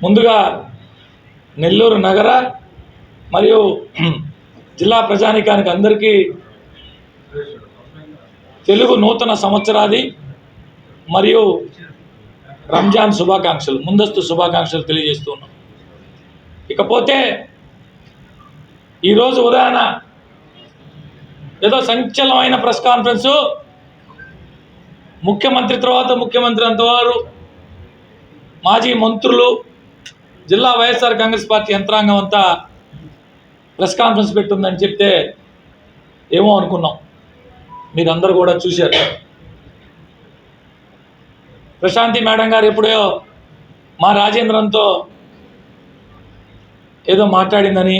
ముందుగా నెల్లూరు నగర మరియు జిల్లా ప్రజానికానికి అందరికీ తెలుగు నూతన సంవత్సరాది మరియు రంజాన్ శుభాకాంక్షలు ముందస్తు శుభాకాంక్షలు తెలియజేస్తున్నాం ఇకపోతే ఈరోజు ఉదయాన ఏదో సంచలనమైన ప్రెస్ కాన్ఫరెన్సు ముఖ్యమంత్రి తర్వాత ముఖ్యమంత్రి అంతవారు మాజీ మంత్రులు జిల్లా వైఎస్ఆర్ కాంగ్రెస్ పార్టీ యంత్రాంగం అంతా ప్రెస్ కాన్ఫరెన్స్ పెట్టుందని చెప్తే ఏమో అనుకున్నాం. మీరందరూ కూడా చూశారు. ప్రశాంతి మేడం గారు ఎప్పుడో మా రాజేంద్రంతో ఏదో మాట్లాడిందని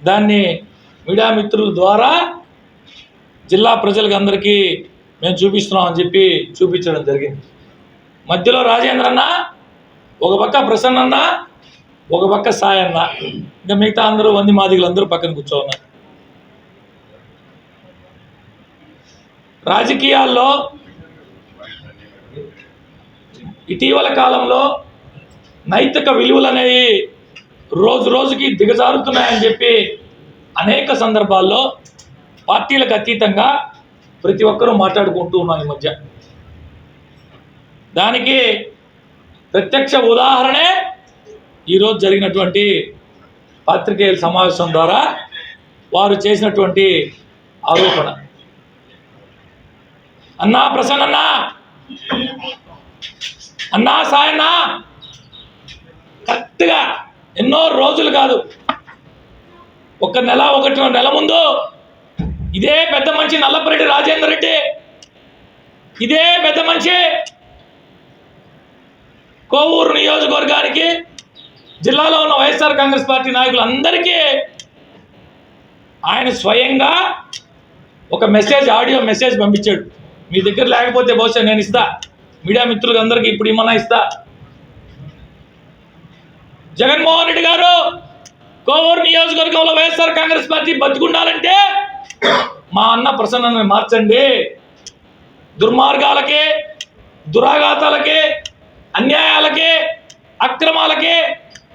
దాన్ని మీడియా మిత్రుల ద్వారా జిల్లా ప్రజలకు అందరికీ మేము చూపిస్తున్నాం అని చెప్పి చూపించడం జరిగింది. మధ్యలో రాజేంద్ర అన్న ఒక పక్క ప్రసన్నన్న ఒక పక్క సాయన్న ఇంకా మిగతా అందరూ వంది మాదిగలు అందరూ పక్కన కూర్చోన్నారు. రాజకీయాల్లో ఇటీవల కాలంలో నైతిక విలువలు అనేవి రోజు రోజుకి దిగజారుతున్నాయని చెప్పి అనేక సందర్భాల్లో పార్టీలకు అతీతంగా ప్రతి ఒక్కరూ మాట్లాడుకుంటూ ఉన్నాం ఈ మధ్య. దానికి ప్రత్యక్ష ఉదాహరణే ఈరోజు జరిగినటువంటి పాత్రికేయుల సమావేశం ద్వారా వారు చేసినటువంటి ఆరోపణ. అన్నా ప్రసన్న అన్నా సాయన్న! కరెక్ట్గా ఎన్నో రోజులు కాదు. ఒక నెల ఒకటి నెల ముందు ఇదే పెద్ద మనిషి నల్లపరెడ్డి రాజేందర్ రెడ్డి ఇదే పెద్ద మనిషి కోవూరు నియోజకవర్గానికి జిల్లాలో ఉన్న వైఎస్ఆర్ కాంగ్రెస్ పార్టీ నాయకులందరికీ ఆయన స్వయంగా ఒక మెసేజ్ ఆడియో మెసేజ్ పంపించాడు. మీ దగ్గర లేకపోతే బహుశా నేను ఇస్తా. మీడియా మిత్రులకు అందరికీ ఇప్పుడు ఏమన్నా ఇస్తా. జగన్మోహన్ రెడ్డి గారు కోవూరు నియోజకవర్గంలో వైఎస్ఆర్ కాంగ్రెస్ పార్టీ బతుకుండాలంటే మా అన్న ప్రసన్నని మార్చండి. దుర్మార్గాలకి దురాఘాతాలకి అన్యాయాలకి అక్రమాలకి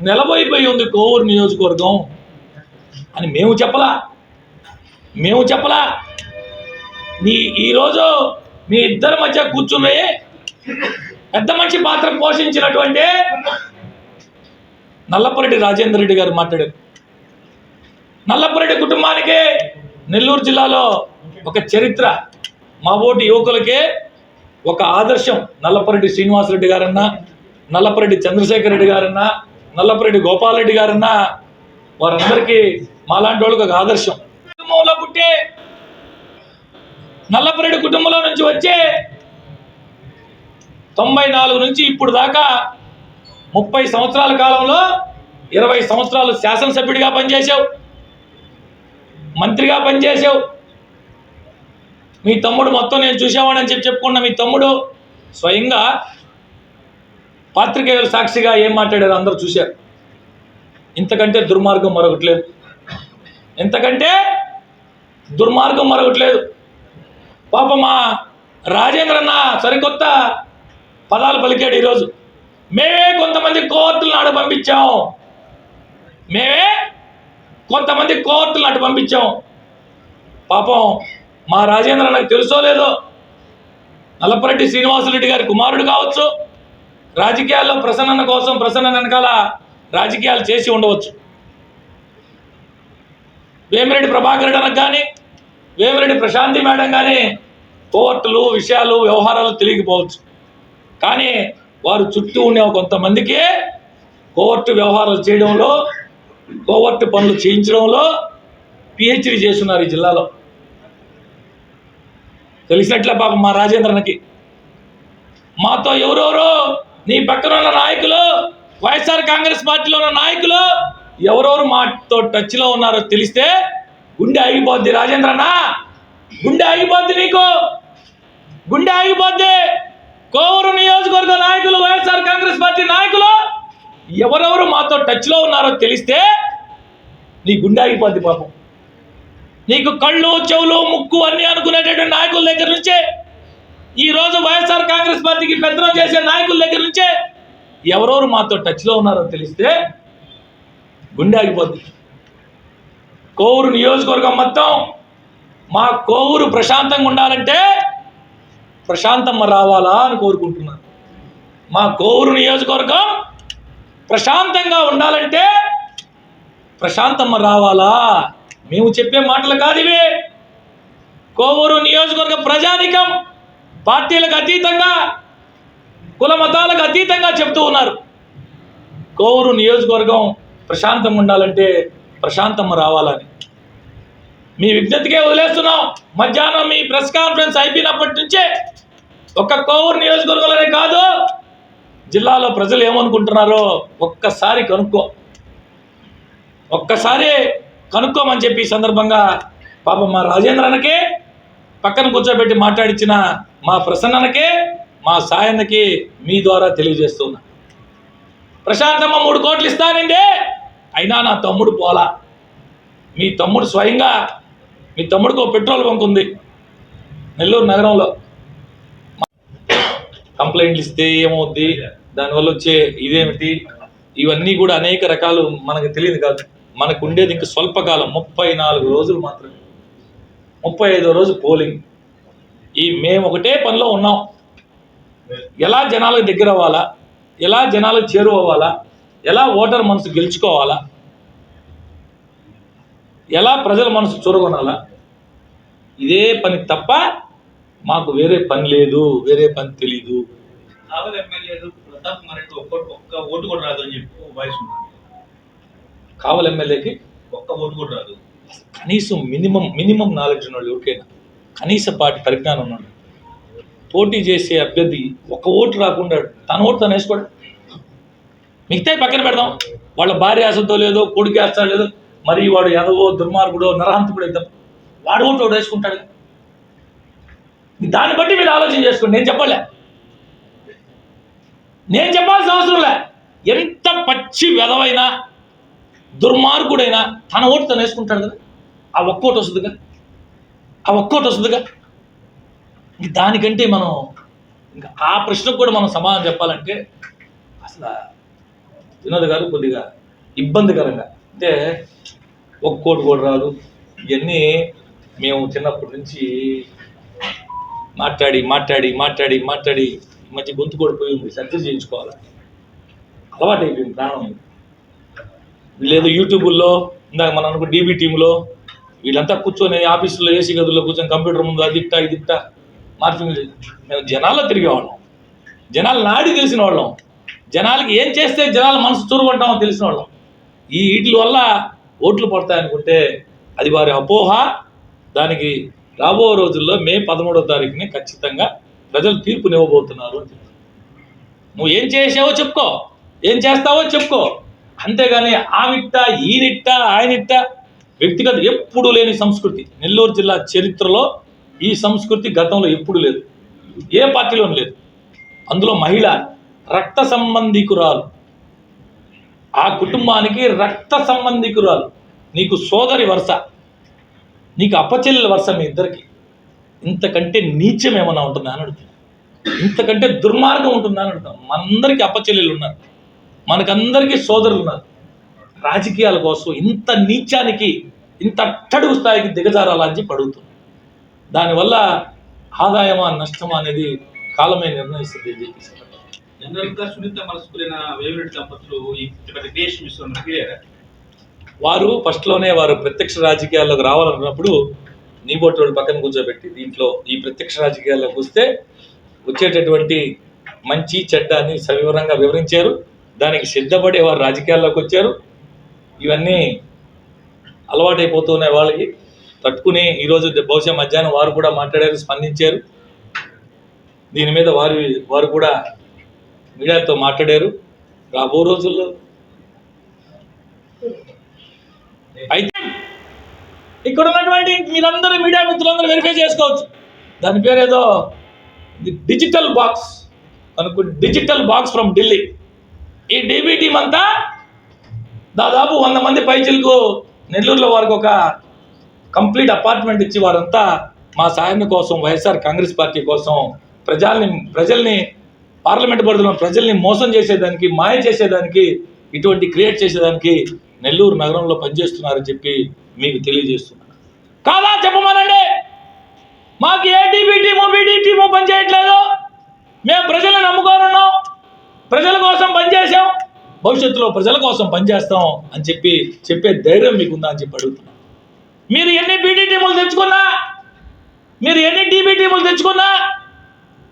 నిలబోయిపోయి ఉంది కోవూరు నియోజకవర్గం అని మేము చెప్పలా. మేము చెప్పలా. మీ ఈరోజు మీ ఇద్దరి మధ్య కూర్చుని పెద్ద మంచి పాత్ర పోషించినటువంటి నల్లపురెడ్డి రాజేందర్ రెడ్డి గారు మాట్లాడారు. నల్లపురెడ్డి కుటుంబానికి నెల్లూరు జిల్లాలో ఒక చరిత్ర. మా ఓటి యువకులకే ఒక ఆదర్శం. నల్లపురెడ్డి శ్రీనివాసరెడ్డి గారన్నా నల్లపురెడ్డి చంద్రశేఖర్ రెడ్డి గారన్నా నల్లపరెడ్డి గోపాలరెడ్డి గారన్న వారందరికీ మాలాంటి వాళ్ళకి ఒక ఆదర్శం. కుటుంబంలో పుట్టే నల్లపరెడ్డి కుటుంబంలో నుంచి వచ్చే తొంభై నాలుగు నుంచి ఇప్పుడు దాకా ముప్పై సంవత్సరాల కాలంలో ఇరవై సంవత్సరాలు శాసనసభ్యుడిగా పనిచేసావు మంత్రిగా పనిచేసావు మీ తమ్ముడు మొత్తం నేను చూసేవాడని చెప్పి చెప్పుకున్న మీ తమ్ముడు స్వయంగా పాత్రికేయులు సాక్షిగా ఏం మాట్లాడారు? అందరూ చూశారు. ఇంతకంటే దుర్మార్గం మరొకటి లేదు. ఇంతకంటే దుర్మార్గం మరొకటి లేదు. పాపమా రాజేంద్రన్న సరికొత్త పదాలు పలికాడు ఈరోజు. మేమే కొంతమంది కోర్టులు నాడు పంపించాం. మేమే కొంతమంది కోర్టులు నాటు పంపించాం. పాపం మా రాజేంద్ర నాకు తెలుసో లేదో? నల్లపరెడ్డి శ్రీనివాసరెడ్డి గారి కుమారుడు కావచ్చు రాజకీయాల్లో ప్రసన్న కోసం ప్రసన్న వెనకాల రాజకీయాలు చేసి ఉండవచ్చు. వేమిరెడ్డి ప్రభాకర్ అనకు కానీ వేమిరెడ్డి ప్రశాంతి మేడం కానీ కోర్టులు విషయాలు వ్యవహారాలు తెలియకపోవచ్చు కానీ వారు చుట్టూ ఉండే కొంతమందికి కోర్టు వ్యవహారాలు చేయడంలో కోవర్టు పనులు చేయించడంలో పిహెచ్డి చేస్తున్నారు ఈ జిల్లాలో. తెలిసినట్లే పాపం మా రాజేంద్రనకి. మాతో ఎవరెవరో నీ పక్కన ఉన్న నాయకులు వైఎస్ఆర్ కాంగ్రెస్ పార్టీలో ఉన్న నాయకులు ఎవరెవరు మాతో టచ్లో ఉన్నారో తెలిస్తే గుండె ఆగిపోద్ది. రాజేంద్రన్న గుండె ఆగిపోద్ది నీకు. గుండె ఆగిపోద్ది. కోవూరు నియోజకవర్గ నాయకులు వైఎస్ఆర్ కాంగ్రెస్ పార్టీ నాయకులు ఎవరెవరు మాతో టచ్లో ఉన్నారో తెలిస్తే నీ గుండె ఆగిపోద్ది పాపం. నీకు కళ్ళు చెవులు ముక్కు అన్నీ అనుకునేటటువంటి నాయకుల దగ్గర నుంచే ఈ రోజు వైఎస్ఆర్ కాంగ్రెస్ పార్టీకి పెత్తనం చేసే నాయకులు ఎవరెవరు మాతో టచ్లో ఉన్నారో తెలిస్తే గుండె ఆగిపోద్ది. కోవూరు నియోజకవర్గం మొత్తం మా కోవూరు ప్రశాంతంగా ఉండాలంటే ప్రశాంతమ్మ రావాలా అని కోరుకుంటున్నాను. మా కోవూరు నియోజకవర్గం ప్రశాంతంగా ఉండాలంటే ప్రశాంతమ్మ రావాలా? మేము చెప్పే మాటలు కాదు ఇవి. కోవూరు నియోజకవర్గ ప్రజానికం పార్టీలకు అతీతంగా కుల మతాలకు అతీతంగా చెప్తూ ఉన్నారు. కోవూరు నియోజకవర్గం ప్రశాంతం ఉండాలంటే ప్రశాంతం రావాలని. మీ విజ్ఞతకే వదిలేస్తున్నాం. మధ్యాహ్నం మీ ప్రెస్ కాన్ఫరెన్స్ అయిపోయినప్పటి నుంచే ఒక్క కోవూరు నియోజకవర్గంలోనే కాదు జిల్లాలో ప్రజలు ఏమనుకుంటున్నారో ఒక్కసారి కనుక్కో. ఒక్కసారి కనుక్కోమని చెప్పి ఈ సందర్భంగా పాపం మా రాజేంద్రనకి పక్కన కూర్చోబెట్టి మాట్లాడించిన మా ప్రసన్ననకే మా సాయన్నకి మీ ద్వారా తెలియజేస్తున్నా. ప్రశాంతమ్మ మూడు కోట్లు ఇస్తానండి. అయినా నా తమ్ముడు పోలా. మీ తమ్ముడు స్వయంగా మీ తమ్ముడికి ఒక పెట్రోల్ బంక్ ఉంది. నెల్లూరు నగరంలో. కంప్లైంట్లు ఇస్తే ఏమవుద్ది? దానివల్ల వచ్చే ఇదేమిటి? ఇవన్నీ కూడా అనేక రకాలు మనకు తెలియదు కాదు. మనకు ఉండేది ఇంక స్వల్పకాలం ముప్పై నాలుగు రోజులు మాత్రమే. ముప్పై ఐదో రోజు పోలింగ్. ఈ మేము ఒకటే పనిలో ఉన్నాం. ఎలా జనాలకు దగ్గర అవ్వాలా? ఎలా జనాలకు చేరువవ్వాలా ఎలా ఓటర్ మనసు గెలుచుకోవాలా? ఎలా ప్రజల మనసు చూరగొనాలా? ఇదే పని తప్ప మాకు వేరే పని లేదు వేరే పని తెలీదు. ఓటు కూడా రాదు అని చెప్పి వాయిస్ ఉంది కావలి ఎమ్మెల్యేకి? ఒక్క ఓటు కూడా రాదు. కనీసం మినిమం మినిమం నాలెడ్జ్ ఉన్నాడు ఎవరికైనా కనీస పాటి పరిజ్ఞానం ఉన్నాడు పోటీ చేసే అభ్యర్థి ఒక ఓటు రాకుండా తన ఓటు తను వేసుకోడు. మిగతా పక్కన పెడదాం. వాళ్ళ భార్య ఆశతో లేదో కొడుకు వేస్తాడు లేదో మరి వాడు ఎదవో దుర్మార్గుడో నరహంతకుడు అయితే వాడు ఓటు వాడు వేసుకుంటాడు. దాన్ని బట్టి మీరు ఆలోచన చేసుకోండి. నేను చెప్పలే. నేను చెప్పాల్సిన అవసరం లే. ఎంత పచ్చి వెధవైనా దుర్మార్గుడైనా తన ఓటు తను వేసుకుంటాడు కదా. ఆ ఒక్కోటి వస్తుందిగా? ఆ ఒక్కోటి వస్తుందిగా? దానికంటే మనం ఇంకా ఆ ప్రశ్నకు కూడా మనం సమాధానం చెప్పాలంటే అసలు వినోద్ గారు కొద్దిగా ఇబ్బందికరంగా. అంటే ఒక్కోటి కూడా రాదు. ఇవన్నీ మేము చిన్నప్పటి నుంచి మాట్లాడి మాట్లాడి మాట్లాడి మాట్లాడి మంచి మధ్య గొంతు కూడా పోయి ఉంది. సర్జరీ చేయించుకోవాలి? అలవాటు అయిపోయింది ప్రాణం. లేదు యూట్యూబుల్లో ఇందాక మనం అనుకో డీబీ టీంలో వీళ్ళంతా కూర్చొని ఆఫీసులో ఏసీ గదుల్లో కూర్చొని కంప్యూటర్ ముందు అది ఇట్టా ఇది ఇట్టా మార్పింగ్ మేము జనాల్లో తిరిగేవాళ్ళం. జనాలు నాడి తెలిసిన వాళ్ళం జనాలకి ఏం చేస్తే జనాల మనసు చూరుకుంటామో తెలిసిన వాళ్ళం ఈ వీటి వల్ల ఓట్లు పడతాయనుకుంటే అది వారి అపోహ. దానికి రాబో రోజుల్లో మే పదమూడో తారీఖుని ఖచ్చితంగా ప్రజలు తీర్పునివ్వబోతున్నారు అని చెప్తారు. నువ్వు ఏం చేసావో చెప్పుకో. ఏం చేస్తావో చెప్పుకో. అంతేగాని ఆవిట్ట ఈనిట్ట ఆయనిట్ట వ్యక్తిగత ఎప్పుడూ లేని సంస్కృతి. నెల్లూరు జిల్లా చరిత్రలో ఈ సంస్కృతి గతంలో ఎప్పుడు లేదు. ఏ పార్టీలోనూ లేదు. అందులో మహిళ రక్త సంబంధికురాలు. ఆ కుటుంబానికి రక్త సంబంధికురాలు. నీకు సోదరి వరుస. నీకు అప్పచెల్లెల వరుస మీ ఇద్దరికి. ఇంతకంటే నీచం ఏమైనా ఉంటుందా అని అడుగుతున్నా. ఇంతకంటే దుర్మార్గం ఉంటుందా అని అడుగుతాం మనందరికీ అప్పచెల్లెలు ఉన్నారు. మనకందరికీ సోదరులు ఉన్నారు. రాజకీయాల కోసం ఇంత నీచానికి ఇంత అట్టడుగు స్థాయికి దిగజారాలని చెప్పి అడుగుతున్నాం. దానివల్ల ఆదాయమా నష్టమా అనేది కాలమే నిర్ణయిస్తుంది అని చెప్పేసి జనరల్గా సునీత మనసుకులైన వేమిరెడ్డి దంపతులు ఈ దేశం ఇస్తున్నారు వారు ఫస్ట్లోనే వారు ప్రత్యక్ష రాజకీయాల్లోకి రావాలనుకున్నప్పుడు నీ బోటి వాళ్ళు పక్కన కూర్చోబెట్టి దీంట్లో ఈ ప్రత్యక్ష రాజకీయాల్లోకి వస్తే వచ్చేటటువంటి మంచి చెడ్డ అని సవివరంగా వివరించారు. దానికి సిద్ధపడే వారు రాజకీయాల్లోకి వచ్చారు. ఇవన్నీ అలవాటైపోతున్నాయి వాళ్ళకి. తట్టుకుని ఈరోజు బహుశా మధ్యాహ్నం వారు కూడా మాట్లాడారు స్పందించారు. దీని మీద వారు వారు కూడా మీడియాతో మాట్లాడారు. రాబో రోజుల్లో అయితే ఇక్కడ ఉన్నటువంటి మీరందరూ మీడియా మిత్రులందరూ వెరిఫై చేసుకోవచ్చు. దాని పేరు ఏదో డిజిటల్ బాక్స్ అనుకు డిజిటల్ బాక్స్ ఫ్రమ్ ఢిల్లీ. ఈ డీబీ టీం అంతా దాదాపు వంద మంది పైచిలకు నెల్లూరులో వారికి ఒక కంప్లీట్ అపార్ట్మెంట్ ఇచ్చి వారంతా మా సాయం కోసం వైఎస్ఆర్ కాంగ్రెస్ పార్టీ కోసం ప్రజల్ని ప్రజల్ని పార్లమెంట్ పరిధిలో ప్రజల్ని మోసం చేసేదానికి మాయ చేసేదానికి ఇటువంటి క్రియేట్ చేసేదానికి నెల్లూరు నగరంలో పనిచేస్తున్నారని చెప్పి మీకు తెలియజేస్తున్నాను. కాదా చెప్పమనండి? మాకు ఏ టీవీ టీమో బీడీ టీమో పనిచేయట్లేదు. మేము ప్రజలను నమ్ముకోనున్నాం ప్రజల కోసం పనిచేసాం భవిష్యత్తులో ప్రజల కోసం పనిచేస్తాం అని చెప్పి చెప్పే ధైర్యం మీకుందా అని చెప్పి అడుగుతున్నాం మీరు ఎన్ని బీడీ టీములు తెచ్చుకున్నా మీరు ఎన్ని డీబీ టీములు తెచ్చుకున్నా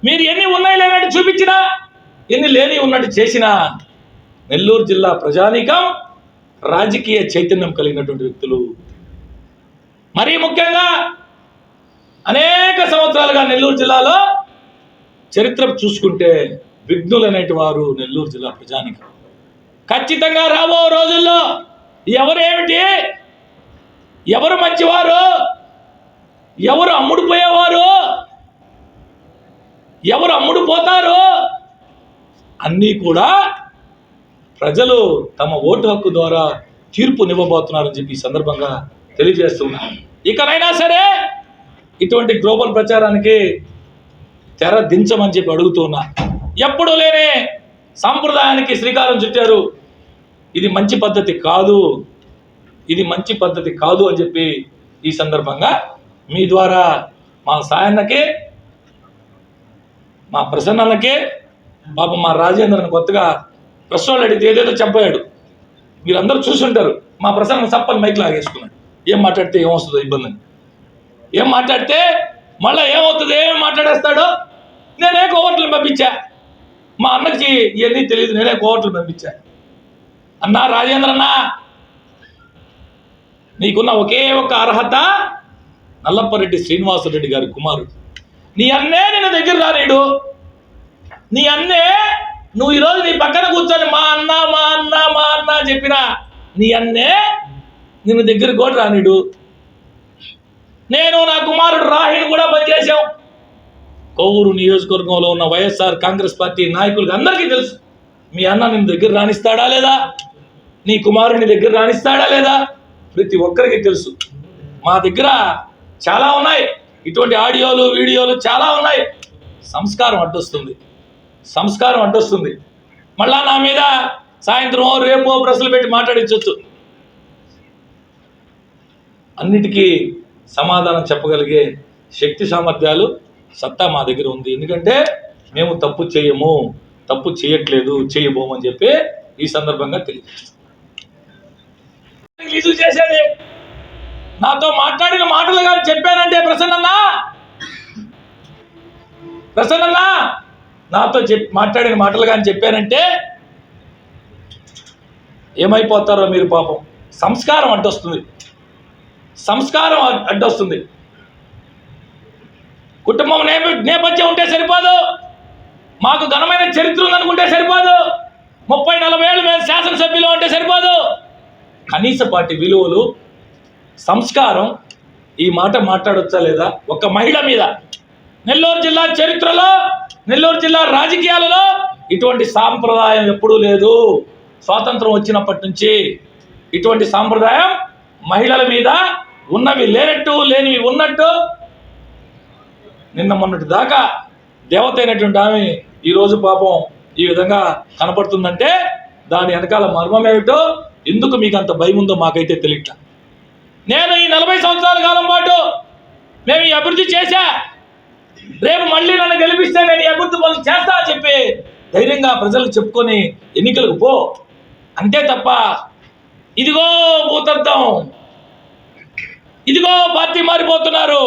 మీరు ఎన్ని ఉన్నాయి లేనట్టు చూపించినా ఎన్ని లేని ఉన్నట్టు చేసినా నెల్లూరు జిల్లా ప్రజానీకం రాజకీయ చైతన్యం కలిగినటువంటి వ్యక్తులు. మరీ ముఖ్యంగా అనేక సంవత్సరాలుగా నెల్లూరు జిల్లాలో చరిత్ర చూసుకుంటే విఘ్నులనేటి వారు నెల్లూరు జిల్లా ప్రజానికం. ఖచ్చితంగా రాబో రోజుల్లో ఎవరేమిటి ఎవరు మంచివారు? ఎవరు అమ్ముడుపోయేవారు ఎవరు అమ్ముడుపోతారు అన్నీ కూడా ప్రజలు తమ ఓటు హక్కు ద్వారా తీర్పునివ్వబోతున్నారని చెప్పి ఈ సందర్భంగా తెలియజేస్తున్నారు ఇకనైనా సరే ఇటువంటి గ్లోబల్ ప్రచారానికి తెర దించమని చెప్పి అడుగుతున్నా. ఎప్పుడు లేని సాంప్రదాయానికి శ్రీకారం చుట్టారు. ఇది మంచి పద్ధతి కాదు. ఇది మంచి పద్ధతి కాదు అని చెప్పి ఈ సందర్భంగా మీ ద్వారా మా సాయన్నకే మా ప్రసన్నకి పాప మా రాజేంద్రని కొత్తగా ప్రశ్నలు అడిగితే ఏదేదో చెప్పాడు మీరందరూ చూసుంటారు. మా ప్రసన్న చప్పని మైక్ లాగేసుకున్నాడు ఏం మాట్లాడితే ఏమొస్తుందో ఇబ్బంది అని. ఏం మాట్లాడితే మళ్ళీ ఏమవుతుంది? ఏం మాట్లాడేస్తాడో? నేనే కోవట్లు పంపించా. మా అన్నకి ఇవన్నీ తెలియదు నేనే కోవట్లు పంపించా. అన్నా రాజేంద్ర అన్నా నీకున్న ఒకే ఒక అర్హత నల్లప్పరెడ్డి శ్రీనివాసరెడ్డి గారి కుమారుడు. నీ అన్నే నిన్న దగ్గర రాలేడు నీ అన్నే నువ్వు ఈరోజు నీ పక్కన కూర్చొని మా అన్న మా అన్న మా అన్న చెప్పినా నీ అన్నే నిన్ను దగ్గర కూడా రానిడు నేను నా కుమారుడు రాహిని కూడా పనిచేశాం కొవ్వూరు నియోజకవర్గంలో ఉన్న వైఎస్ఆర్ కాంగ్రెస్ పార్టీ నాయకులకి అందరికీ తెలుసు. మీ అన్న నిన్ను దగ్గర రాణిస్తాడా లేదా? నీ కుమారుడిని దగ్గర రాణిస్తాడా లేదా? ప్రతి ఒక్కరికి తెలుసు. మా దగ్గర చాలా ఉన్నాయి. ఇటువంటి ఆడియోలు వీడియోలు చాలా ఉన్నాయి. సంస్కారం అడ్డొస్తుంది. సంస్కారం అడ్డొస్తుంది. మళ్ళా నా మీద సాయంత్రం రేపో ప్రశ్నలు పెట్టి మాట్లాడించవచ్చు అన్నిటికీ సమాధానం చెప్పగలిగే శక్తి సామర్థ్యాలు సత్తా మా దగ్గర ఉంది. ఎందుకంటే మేము తప్పు చేయము తప్పు చేయట్లేదు చేయబోమని చెప్పి ఈ సందర్భంగా తెలియజేస్తాం. రిలీజు చేసేది. నాతో మాట్లాడిన మాటలు కానీ చెప్పానంటే ప్రసన్నన్నా. ప్రసన్నన్నా నాతో చెప్ మాట్లాడిన మాటలు కానీ చెప్పానంటే ఏమైపోతారో మీరు పాపం. సంస్కారం అడ్డొస్తుంది. సంస్కారం అడ్- అడ్డొస్తుంది. కుటుంబం నేప నేపథ్యం ఉంటే సరిపోదు. మాకు ఘనమైన చరిత్ర ఉందనుకుంటే సరిపోదు. ముప్పై నలభై ఏళ్ళు మేము శాసనసభ్యులు అంటే సరిపోదు. కనీసపాటి విలువలు సంస్కారం ఈ మాట మాట్లాడొచ్చా లేదా? ఒక మహిళ మీద. నెల్లూరు జిల్లా చరిత్రలో నెల్లూరు జిల్లా రాజకీయాలలో ఇటువంటి సాంప్రదాయం ఎప్పుడూ లేదు. స్వాతంత్రం వచ్చినప్పటి నుంచి ఇటువంటి సాంప్రదాయం మహిళల మీద ఉన్నవి లేనట్టు లేనివి ఉన్నట్టు. నిన్న మొన్నటి దాకా దేవత అయినటువంటి ఆమె ఈరోజు పాపం ఈ విధంగా కనపడుతుందంటే దాని వెనకాల మర్మం ఏమిటో ఎందుకు మీకు అంత భయం ఉందో మాకైతే తెలియట నేను ఈ నలభై సంవత్సరాల కాలం పాటు మేము ఈ అభివృద్ధి చేశా. రేపు మళ్ళీ నన్ను గెలిపిస్తే నేను ఈ అభివృద్ధి పనులు చేస్తా అని చెప్పి ధైర్యంగా ప్రజలు చెప్పుకొని ఎన్నికలకు పో. అంతే తప్ప ఇదిగో భూతద్దం. ఇదిగో పార్టీ మారిపోతున్నారు.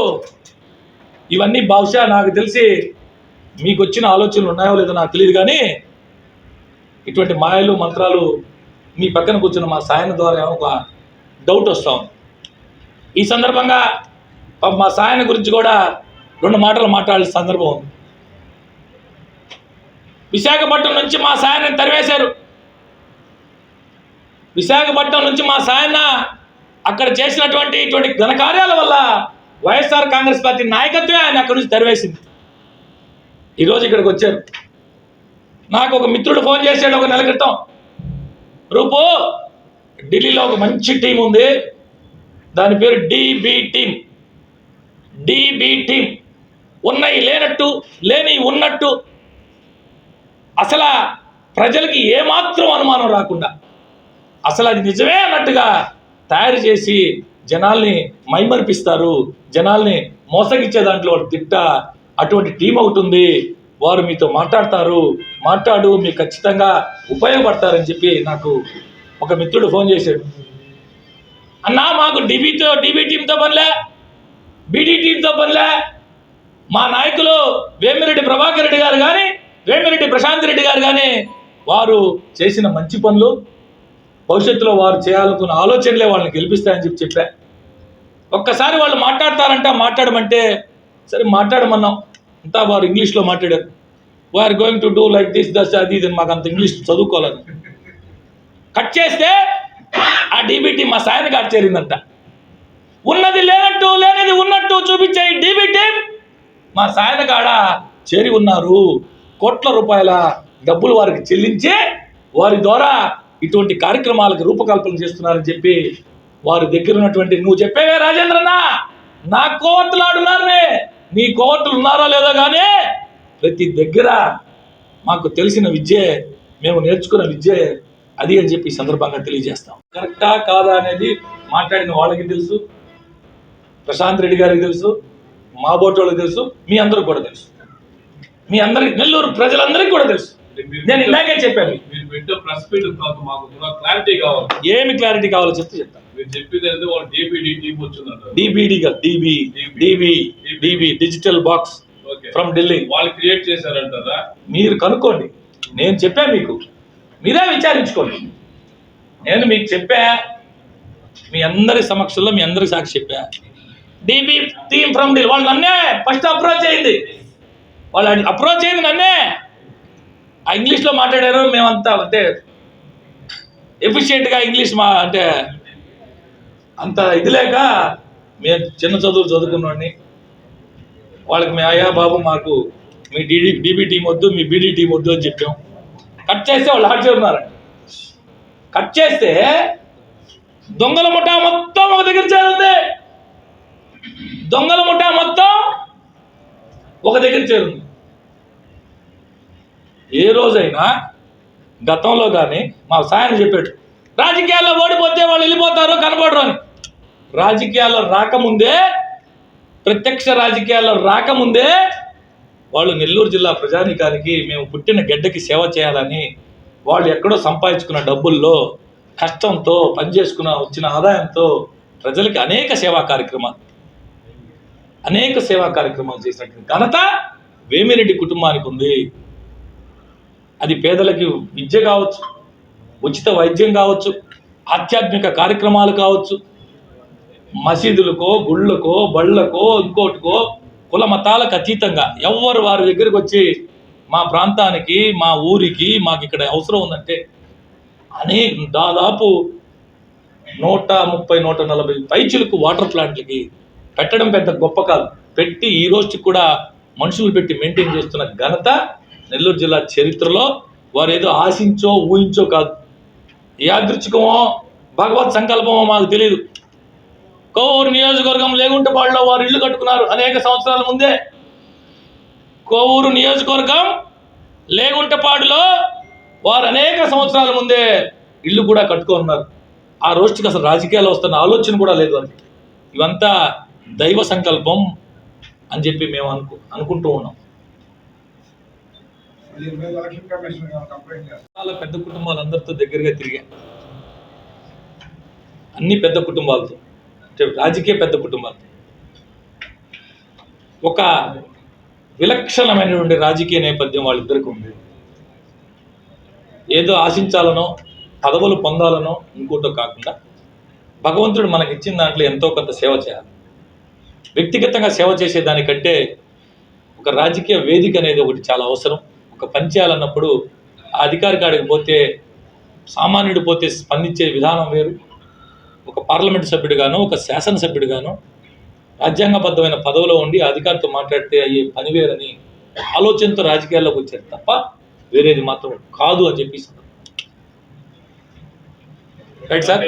ఇవన్నీ బహుశా నాకు తెలిసి మీకు వచ్చిన ఆలోచనలు ఉన్నాయో లేదో నాకు తెలియదు కానీ ఇటువంటి మాయలు మంత్రాలు మీ పక్కన కూర్చున్న మా సాయన ద్వారా ఒక డౌట్ వస్తాం ఈ సందర్భంగా మా సాయన గురించి కూడా రెండు మాటలు మాట్లాడే సందర్భం ఉంది. విశాఖపట్నం నుంచి మా సాయన్ని తరివేశారు. విశాఖపట్నం నుంచి మా సాయన అక్కడ చేసినటువంటి ఇటువంటి ఘనకార్యాల వల్ల వైఎస్ఆర్ కాంగ్రెస్ పార్టీ నాయకత్వమే ఆయన అక్కడి నుంచి తరివేసింది. ఈరోజు ఇక్కడికి వచ్చారు. నాకు ఒక మిత్రుడు ఫోన్ చేశాడు ఒక నెల క్రితం. రూపు ఢిల్లీలో ఒక మంచి టీం ఉంది. దాని పేరు డిబి టీం డిబి టీం ఉన్నాయి లేనట్టు లేని ఉన్నట్టు. అసలు ప్రజలకి ఏమాత్రం అనుమానం రాకుండా అసలు అది నిజమే అన్నట్టుగా తయారు చేసి జనాల్ని మైమర్పిస్తారు. జనాల్ని మోసగిచ్చే దాంట్లో వాళ్ళు తిట్ట అటువంటి టీం ఒకటి ఉంది. వారు మీతో మాట్లాడతారు. మాట్లాడు మీకు ఖచ్చితంగా ఉపయోగపడతారని చెప్పి నాకు ఒక మిత్రుడు ఫోన్ చేశాడు. అన్నా మాకు డీబీతో డీబీ టీంతో పనిలే బీడీ టీంతో పనిలే. మా నాయకులు వేమిరెడ్డి ప్రభాకర్ రెడ్డి గారు కానీ వేమిరెడ్డి ప్రశాంత్ రెడ్డి గారు కానీ వారు చేసిన మంచి పనులు భవిష్యత్తులో వారు చేయాలనుకున్న ఆలోచనలే వాళ్ళని గెలిపిస్తాయని చెప్పి చెప్పా. ఒక్కసారి వాళ్ళు మాట్లాడతారంట మాట్లాడమంటే సరే మాట్లాడమన్నాం. అంతా వారు ఇంగ్లీష్లో మాట్లాడారు. వారు going to do like this thus అది ఇది అని మాకు అంత ఇంగ్లీష్ చదువుకోలేదు. కట్ చేస్తే ఆ డీబీటీ మా సాయన గారు చేరిందంట. ఉన్నది లేనట్టు లేనిది ఉన్నట్టు చూపించే ఈ మా సాయన కాడ చేరి ఉన్నారు. కోట్ల రూపాయల డబ్బులు వారికి చెల్లించి వారి ద్వారా ఇటువంటి కార్యక్రమాలకు రూపకల్పన చేస్తున్నారని చెప్పి వారి దగ్గర ఉన్నటువంటి నువ్వు చెప్పేవే రాజేంద్రన్న. నా కోవట్లు మీ నీ ఉన్నారా లేదా కానీ ప్రతి దగ్గర మాకు తెలిసిన విద్యే మేము నేర్చుకున్న విద్యే అది అని చెప్పి సందర్భంగా తెలియజేస్తాం. కరెక్టా కాదా అనేది మాట్లాడిన వాళ్ళకి తెలుసు ప్రశాంత్ రెడ్డి గారికి తెలుసు మా బోటోళ్ళకి తెలుసు మీ అందరికి కూడా తెలుసు. మీ అందరికి నెల్లూరు ప్రజలందరికీ కూడా తెలుసు. నేను ఇందాకే చెప్పాను. మీరు పెట్టే ప్రెస్ మీట్ మాకు మాకు క్లారిటీ కావాలి. ఏమి క్లారిటీ కావాలో చెప్తే చెప్తాను మీరు చెప్పింది అయితే వాళ్ళు డిపిడి టీం వచ్చిందంట. డిబిడిగా DB DB DB digital box from Delhi వాళ్ళు క్రియేట్ చేశారంటారా మీరు కనుక్కోండి. నేను చెప్పా మీకు. మీరే విచారించుకోండి. నేను మీకు చెప్పా. మీ అందరి సమక్షంలో మీ అందరి సాక్షి చెప్పా. డిబి టీమ్ ఫ్రమ్ ఢిల్లీ వాళ్ళు నన్నే ఫస్ట్ అప్రోచ్ అయింది వాళ్ళు అప్రోచ్ అయింది నన్నే. ఇంగ్లీష్లో మాట్లాడారు మేమంతా అంటే ఎఫిషియెంట్గా ఇంగ్లీష్ మా అంటే అంత ఇది లేక మేము చిన్న చదువులు చదువుకున్నవాడిని వాళ్ళకి మీ అయ్యా బాబు మాకు మీ డీడీ డీబీ టీం వద్దు మీ బీడీ టీం వద్దు అని చెప్పాం. కట్ చేస్తే వాళ్ళు హాట్ చేస్తున్నారండి కట్ చేస్తే దొంగల ముఠా మొత్తం ఒక దగ్గర చేరుంది. దొంగల ముఠా మొత్తం ఒక దగ్గర చేరుంది. ఏ రోజైనా గతంలో కానీ మా సాయం చెప్పాడు రాజకీయాల్లో ఓడిపోతే వాళ్ళు వెళ్ళిపోతారు కనబడరు అని. రాజకీయాల్లో రాకముందే ప్రత్యక్ష రాజకీయాల్లో రాకముందే వాళ్ళు నెల్లూరు జిల్లా ప్రజానికానికి మేము పుట్టిన గడ్డకి సేవ చేయాలని వాళ్ళు ఎక్కడో సంపాదించుకున్న డబ్బుల్లో కష్టంతో పనిచేసుకున్న వచ్చిన ఆదాయంతో ప్రజలకి అనేక సేవా కార్యక్రమాలు అనేక సేవా కార్యక్రమాలు చేసినటువంటి ఘనత వేమిరెడ్డి కుటుంబానికి ఉంది. అది పేదలకి విద్య కావచ్చు ఉచిత వైద్యం కావచ్చు ఆధ్యాత్మిక కార్యక్రమాలు కావచ్చు మసీదులకో గుళ్ళకో బళ్ళకో ఇంకోటికో కుల మతాలకు అతీతంగా ఎవరు వారి దగ్గరికి వచ్చి మా ప్రాంతానికి మా ఊరికి మాకు ఇక్కడ అవసరం ఉందంటే అనే దాదాపు నూట ముప్పై నూట నలభై పైచులకు వాటర్ ప్లాంట్లకి పెట్టడం పెద్ద గొప్ప కాదు. పెట్టి ఈ రోజుకి కూడా మనుషులు పెట్టి మెయింటైన్ చేస్తున్న ఘనత నెల్లూరు జిల్లా చరిత్రలో వారు ఏదో ఆశించో ఊహించో కాదు. యాదృచ్ఛికమో భగవత్ సంకల్పమో మాకు తెలియదు కోవూరు నియోజకవర్గం లేగుంటపాడులో వారు ఇల్లు కట్టుకున్నారు అనేక సంవత్సరాల ముందే. కోవూరు నియోజకవర్గం లేగుంటపాడులో వారు అనేక సంవత్సరాల ముందే ఇల్లు కూడా కట్టుకున్నారు ఆ రోజుకి అసలు రాజకీయాలు వస్తున్న ఆలోచన కూడా లేదు అని ఇవంతా దైవ సంకల్పం అని చెప్పి మేము అనుకు అనుకుంటూ ఉన్నాం దీని మీద ఎలక్షన్ కమిషన్ గారు కంప్లైంట్ చేస్తారు చాలా పెద్ద కుటుంబాలందరితో దగ్గరగా తిరిగా. అన్ని పెద్ద కుటుంబాలతో. అంటే రాజకీయ పెద్ద కుటుంబాలతో. ఒక విలక్షణమైనటువంటి రాజకీయ నేపథ్యం వాళ్ళిద్దరికి ఉంది. ఏదో ఆశించాలనో పదవులు పొందాలనో ఇంకోటో కాకుండా భగవంతుడు మనకి ఇచ్చిన దాంట్లో ఎంతో కొంత సేవ చేయాలి. వ్యక్తిగతంగా సేవ చేసేదానికంటే ఒక రాజకీయ వేదిక అనేది ఒకటి చాలా అవసరం. ఒక పని చేయాలన్నప్పుడు ఆ అధికారి కాడికి పోతే సామాన్యుడు పోతే స్పందించే విధానం వేరు. ఒక పార్లమెంట్ సభ్యుడిగాను ఒక శాసనసభ్యుడిగాను రాజ్యాంగబద్ధమైన పదవిలో ఉండి అధికారితో మాట్లాడితే అయ్యే పని వేరని ఆలోచనతో రాజకీయాల్లోకి వచ్చారు తప్ప వేరేది మాత్రం కాదు అని చెప్పి రైట్ సార్